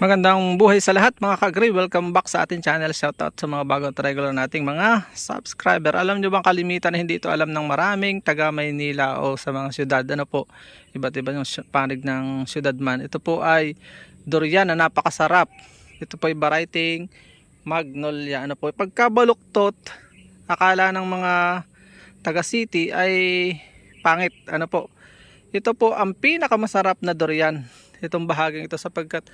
Magandang buhay sa lahat mga kagri. Welcome back sa ating channel. Shoutout sa mga bagong regular nating mga subscriber. Alam nyo bang kalimitan na hindi ito alam ng maraming taga Maynila o sa mga syudad. Ano po? Iba't iba yung panig ng syudad man. Ito po ay durian na napakasarap. Ito po ay variety magnolia. Ano po? Pagkabaluktot, akala ng mga taga city ay pangit. Ano po? Ito po ang pinakamasarap na durian. Itong bahaging ito sapagkat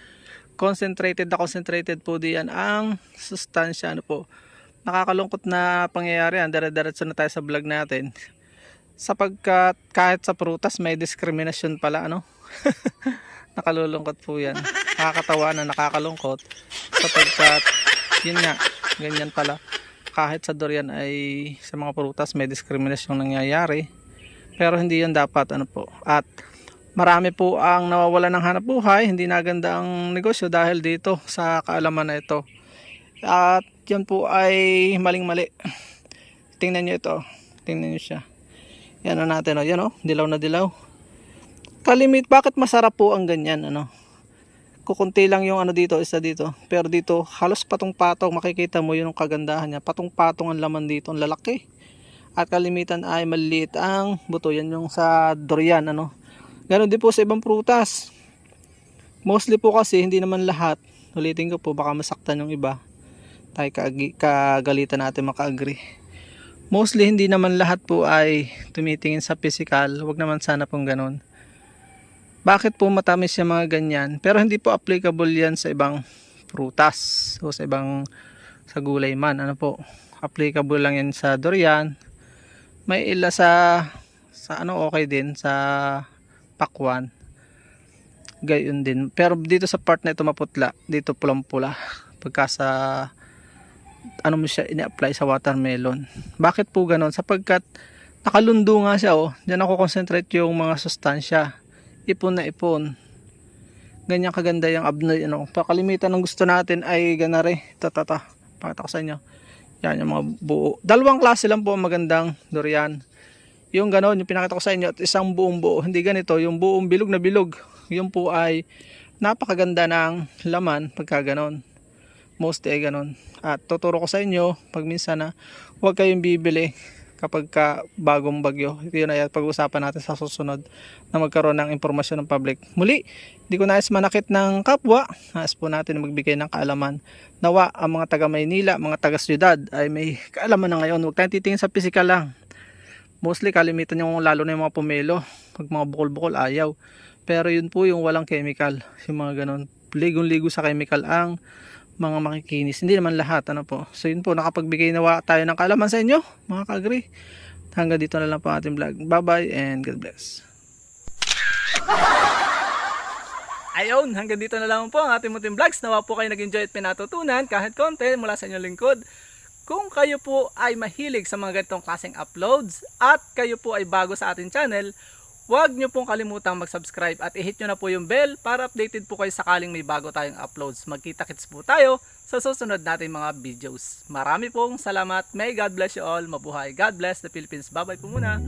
concentrated na concentrated po diyan ang sustansya. Ano po? Nakakalungkot na pangyayari yan. Dire-diretso na tayo sa vlog natin. Sapagkat kahit sa prutas may discrimination pala ano? Nakalulungkot po yan. Nakakatawa na nakakalungkot. Sapagkat yun nga ganyan pala. Kahit sa durian ay sa mga prutas may discrimination nangyayari. Pero hindi yan dapat ano po? At marami po ang nawawala ng hanap buhay, hindi naganda ang negosyo dahil dito sa kaalaman na ito. At yan po ay maling-mali. Tingnan nyo ito. Tingnan nyo siya. Yan o natin o. Yan o. Dilaw na dilaw. Kalimit, bakit masarap po ang ganyan? Ano? Kukunti lang yung ano dito, isa dito. Pero dito, halos patong-patong. Makikita mo yun ang kagandahan niya. Patong-patong ang laman dito. Ang lalaki. At kalimitan ay maliit ang buto. Yan yung sa durian. Ano? Ganon din po sa ibang prutas. Mostly po kasi hindi naman lahat. Ulitin ko po baka masaktan yung iba. Tayo kagalitan natin maka-agree. Mostly hindi naman lahat po ay tumitingin sa physical. Huwag naman sana pong ganon. Bakit po matamis yung mga ganyan? Pero hindi po applicable yan sa ibang prutas o sa ibang sa gulay man. Ano po? Applicable lang yan sa durian. May ila sa sa ano okay din sa pakwan. Gayon din. Pero dito sa part na ito maputla. Dito pulang pula pagka sa ano mo siya ini-apply sa watermelon. Bakit po ganon? Sapagkat nakalundo nga siya oh. Diyan ako concentrate yung mga sustansya. Ipon na ipon. Ganyan kaganda yung abnoy ano. Pakalimitan ng gusto natin ay ganare tatata pakita ko sa inyo. Yan yung mga buo. Dalawang klase lang po ang magandang durian yung ganon, yung pinakita ko sa inyo, at isang buong buo, hindi ganito, yung buong bilog na bilog, yung po ay napakaganda ng laman pagka ganon. Mostly ay ganon. At tuturo ko sa inyo, pag minsan na, huwag kayong bibili kapag ka bagong bagyo. Yun ay pag-usapan natin sa susunod na magkaroon ng impormasyon ng public. Muli, hindi ko nais manakit ng kapwa. Nais po natin na magbigay ng kaalaman. Nawa ang mga taga Maynila, mga taga siyudad ay may kaalaman na ngayon. Huwag tayong titingin sa physical lang mostly kalimitan yung lalo na yung mga pumelo. Pag mga bukol-bukol ayaw. Pero yun po yung walang chemical. Yung mga ganon ligong-ligo sa chemical ang mga makikinis. Hindi naman lahat ano po. So yun po nakapagbigay nawa tayo ng kaalaman sa inyo mga kagri hanggang dito na lang po ating vlog. Bye bye and God bless. Ayun, hanggang dito na lang po ang ating muting vlogs. Nawa po kayo nag-enjoy at pinatutunan kahit konti mula sa inyong lingkod. Kung kayo po ay mahilig sa mga ganitong klaseng uploads at kayo po ay bago sa ating channel, huwag nyo pong kalimutang mag-subscribe at i-hit nyo na po yung bell para updated po kayo sakaling may bago tayong uploads. Magkita-kits po tayo sa susunod nating mga videos. Marami pong salamat. May God bless you all. Mabuhay. God bless the Philippines. Bye-bye po muna.